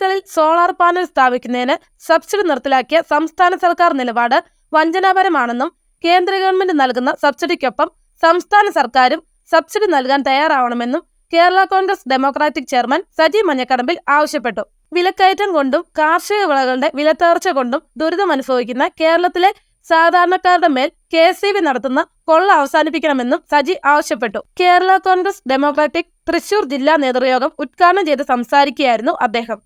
വീടുകളിൽ solar panel സ്ഥാപിക്കുന്നതിന് subsidy നിർത്തലാക്കിയ സംസ്ഥാന സർക്കാർ നിലപാട് വഞ്ചനാപരമാണെന്നും കേന്ദ്ര ഗവൺമെന്റ് നൽകുന്ന സബ്സിഡിക്കൊപ്പം സംസ്ഥാന സർക്കാരും സബ്സിഡി നൽകാൻ തയ്യാറാവണമെന്നും Kerala Congress Democratic chairman Saji Manjakadambil ആവശ്യപ്പെട്ടു. വിലക്കയറ്റം കൊണ്ടും കാർഷിക വിളകളുടെ വിലത്തകർച്ച കൊണ്ടും ദുരിതമനുഭവിക്കുന്ന കേരളത്തിലെ സാധാരണക്കാരുടെ മേൽ കെ എസ് നടത്തുന്ന കൊള്ള അവസാനിപ്പിക്കണമെന്നും സജി ആവശ്യപ്പെട്ടു. കേരള കോൺഗ്രസ് ഡെമോക്രാറ്റിക് തൃശൂർ ജില്ലാ നേതൃയോഗം ഉദ്ഘാടനം ചെയ്ത് സംസാരിക്കുകയായിരുന്നു അദ്ദേഹം.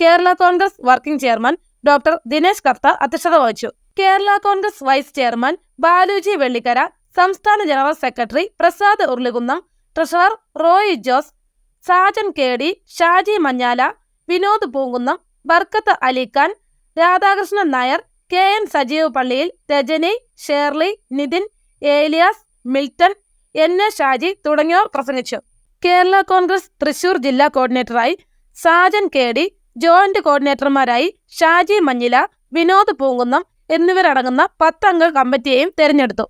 Kerala Congress working chairman doctor Dinesh Kartha അധ്യക്ഷത വഹിച്ചു. Kerala Congress vice chairman Baluji Vellikkara സംസ്ഥാന general secretary Prasad Urulikunnam treasurer Roy Jose Sajan K D Shaji Manjala Vinod Poonkunnam Barkath Ali Khan Radhakrishnan Nair K N Sajeev Palliyil Rajani Shirley Nithin Elias Milton N A Shaji തുടങ്ങിയവർ പ്രസംഗിച്ചു. Kerala Congress Thrissur ജില്ലാ കോർഡിനേറ്ററായി Sajan K D joint കോർഡിനേറ്റർമാരായി ഷാജി മഞ്ഞില വിനോദ് പൂങ്കുന്നം എന്നിവരടങ്ങുന്ന പത്തംഗ കമ്മിറ്റിയെയും തെരഞ്ഞെടുത്തു.